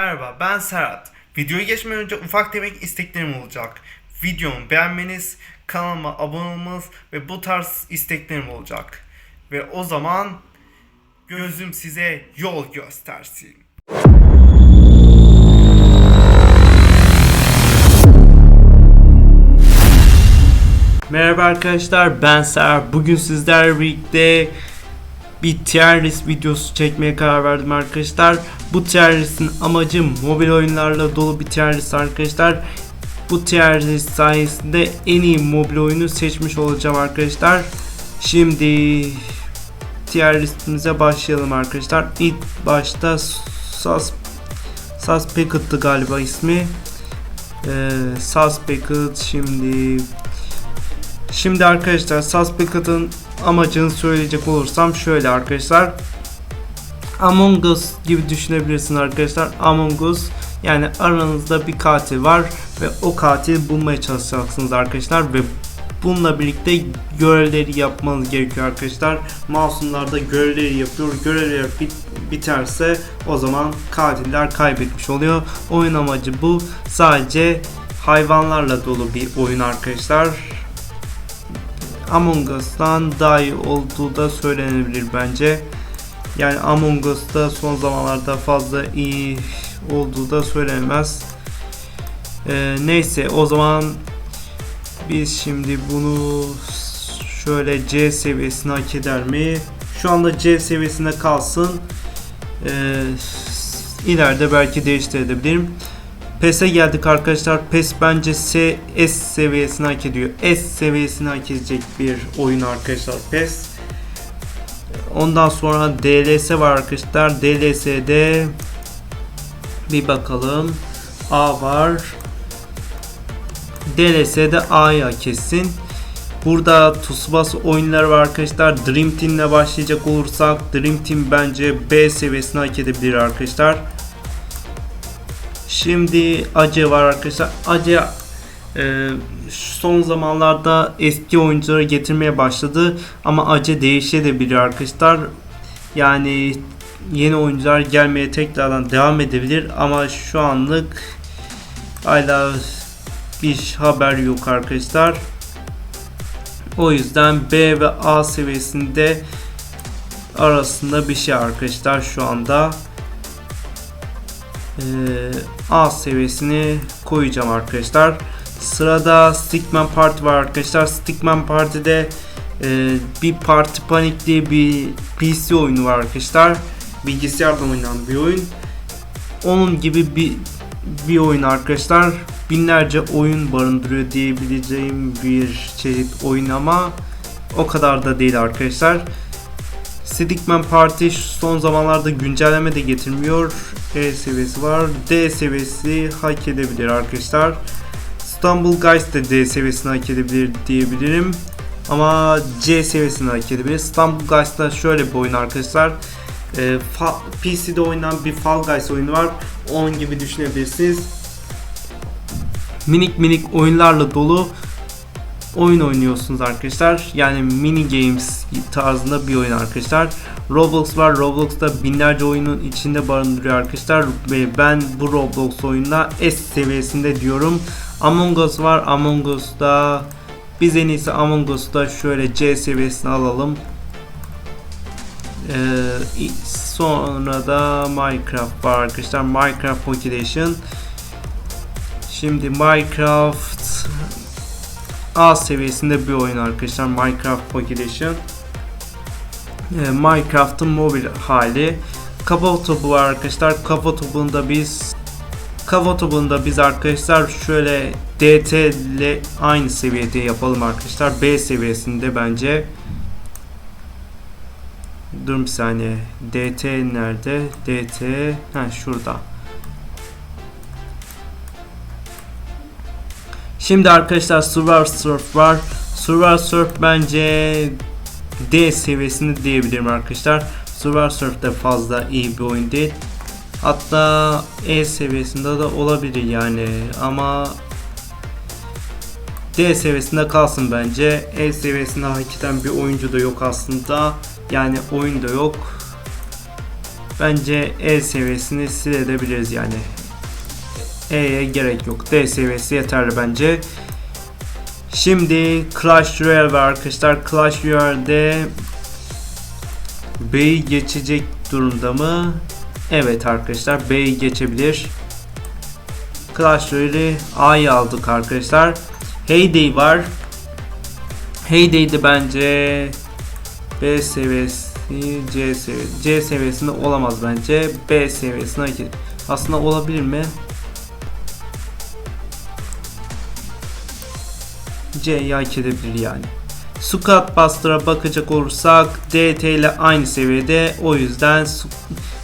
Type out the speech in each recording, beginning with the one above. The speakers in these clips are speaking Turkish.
Merhaba ben Serhat. Videoya geçmeden önce ufak tefek isteklerim olacak. Videomu beğenmeniz, kanalıma abone olmanız ve bu tarz isteklerim olacak. Ve o zaman gözüm size yol göstersin. Merhaba arkadaşlar ben Serhat. Bugün sizlerle birlikte bir tier videosu çekmeye karar verdim arkadaşlar. Bu tier listin amacı mobil oyunlarla dolu bir tier arkadaşlar. Bu tier sayesinde en iyi mobil oyunu seçmiş olacağım arkadaşlar. Şimdi tier başlayalım arkadaşlar. İlk başta Sus Suspected'dı galiba ismi. Ee, Suspected şimdi Şimdi arkadaşlar Suspected'ın amacını söyleyecek olursam şöyle arkadaşlar. Among Us gibi düşünebilirsiniz arkadaşlar. Among Us yani aranızda bir katil var ve o katili bulmaya çalışacaksınız arkadaşlar ve bununla birlikte görevleri yapmanız gerekiyor arkadaşlar. Masumlar da görevleri yapıyor. Görevler bit biterse o zaman katiller kaybetmiş oluyor. Oyun amacı bu. Sadece hayvanlarla dolu bir oyun arkadaşlar. Among Us'tan daha iyi olduğu da söylenebilir bence. Yani Among Us'ta son zamanlarda fazla iyi olduğu da söylenemez. Ee, neyse o zaman biz şimdi bunu şöyle C seviyesine hak eder mi? Şu anda C seviyesinde kalsın. Ee, ileride belki değiştirebilirim. PES'e geldik arkadaşlar. PES bence S, seviyesini hak ediyor. S seviyesini hak edecek bir oyun arkadaşlar PES. Ondan sonra DLS var arkadaşlar. DLS'de bir bakalım. A var. DLS'de A'ya kesin. Burada Tsubasa oyunları var arkadaşlar. Dream Team ile başlayacak olursak Dream Team bence B seviyesini hak edebilir arkadaşlar. Şimdi Ace var arkadaşlar. Ace e, son zamanlarda eski oyuncuları getirmeye başladı ama Ace değişebilir arkadaşlar. Yani yeni oyuncular gelmeye tekrardan devam edebilir ama şu anlık hala bir haber yok arkadaşlar. O yüzden B ve A seviyesinde arasında bir şey arkadaşlar şu anda. Ee, A seviyesini koyacağım arkadaşlar. Sırada Stickman Party var arkadaşlar. Stickman Party'de e, bir Party Panic diye bir PC oyunu var arkadaşlar. Bilgisayardan oynanan bir oyun. Onun gibi bir bir oyun arkadaşlar. Binlerce oyun barındırıyor diyebileceğim bir çeşit oyun ama o kadar da değil arkadaşlar. Stickman Party son zamanlarda güncelleme de getirmiyor. E seviyesi var. D seviyesi hak edebilir arkadaşlar. Stumble Guys de D seviyesini hak edebilir diyebilirim. Ama C seviyesini hak edebilir. Stumble Guys da şöyle bir oyun arkadaşlar. E, PC'de oynanan bir Fall Guys oyunu var. Onun gibi düşünebilirsiniz. Minik minik oyunlarla dolu oyun oynuyorsunuz arkadaşlar. Yani mini games tarzında bir oyun arkadaşlar. Roblox var. Roblox'ta binlerce oyunun içinde barındırıyor arkadaşlar. Ve ben bu Roblox oyununa S seviyesinde diyorum. Among Us var. Among Us'ta biz en iyisi Among Us'ta şöyle C seviyesine alalım. Ee, sonra da Minecraft var arkadaşlar. Minecraft Pocket. Şimdi Minecraft A seviyesinde bir oyun arkadaşlar Minecraft Pocket Edition. Ee, Minecraft'ın mobil hali. Kafa topu var arkadaşlar. Kafa topunda biz Kafa topunda biz arkadaşlar şöyle DT ile aynı seviyede yapalım arkadaşlar. B seviyesinde bence. Dur bir saniye. DT nerede? DT ha şurada. Şimdi arkadaşlar Survivor Surf var. Survivor Surf bence D seviyesinde diyebilirim arkadaşlar. Survivor Surf de fazla iyi bir oyun değil. Hatta E seviyesinde de olabilir yani ama D seviyesinde kalsın bence. E seviyesinde hak eden bir oyuncu da yok aslında. Yani oyun da yok. Bence E seviyesini silebiliriz yani. E'ye gerek yok. D seviyesi yeterli bence. Şimdi Clash Royale var arkadaşlar. Clash Royale'de B'yi geçecek durumda mı? Evet arkadaşlar B'yi geçebilir. Clash Royale'i A'yı aldık arkadaşlar. Heyday var. Heyday'de bence B seviyesi C seviyesi C seviyesinde olamaz bence. B seviyesine aslında olabilir mi? C'yi hak edebilir yani. Squad Buster'a bakacak olursak DT ile aynı seviyede o yüzden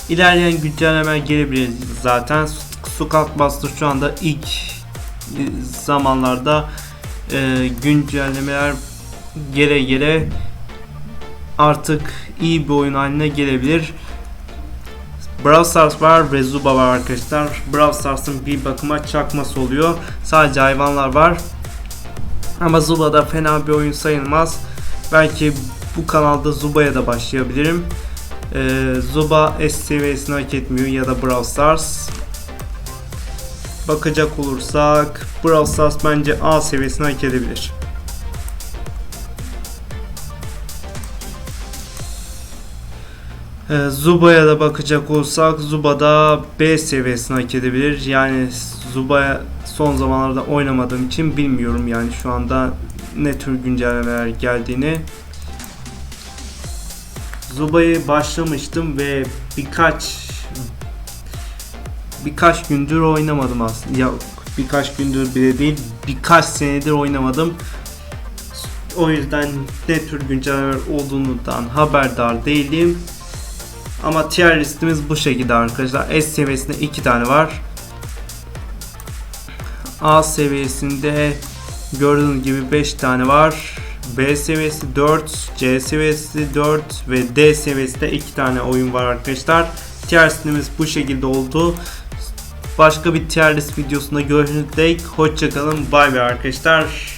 ilerleyen güncellemeler gelebilir zaten. Squad Buster şu anda ilk e, zamanlarda e, güncellemeler gele gele artık iyi bir oyun haline gelebilir. Brawl Stars var ve Zuba var arkadaşlar. Brawl Stars'ın bir bakıma çakması oluyor. Sadece hayvanlar var. Ama Zuba da fena bir oyun sayılmaz. Belki bu kanalda Zuba'ya da başlayabilirim. Ee, Zuba S seviyesini hak etmiyor ya da Brawl Stars. Bakacak olursak Brawl Stars bence A seviyesini hak edebilir. Ee, Zuba'ya da bakacak olursak Zuba da B seviyesini hak edebilir. Yani Zuba'ya son zamanlarda oynamadığım için bilmiyorum yani şu anda ne tür güncellemeler geldiğini. Zuba'yı başlamıştım ve birkaç birkaç gündür oynamadım aslında. Ya birkaç gündür bile değil, birkaç senedir oynamadım. O yüzden ne tür güncellemeler olduğundan haberdar değilim. Ama tier listimiz bu şekilde arkadaşlar. S seviyesinde 2 tane var. A seviyesinde gördüğünüz gibi 5 tane var. B seviyesi 4, C seviyesi 4 ve D seviyesinde 2 tane oyun var arkadaşlar. Tier listimiz bu şekilde oldu. Başka bir tier list videosunda görüşürüz. Hoşçakalın. Bay bay arkadaşlar.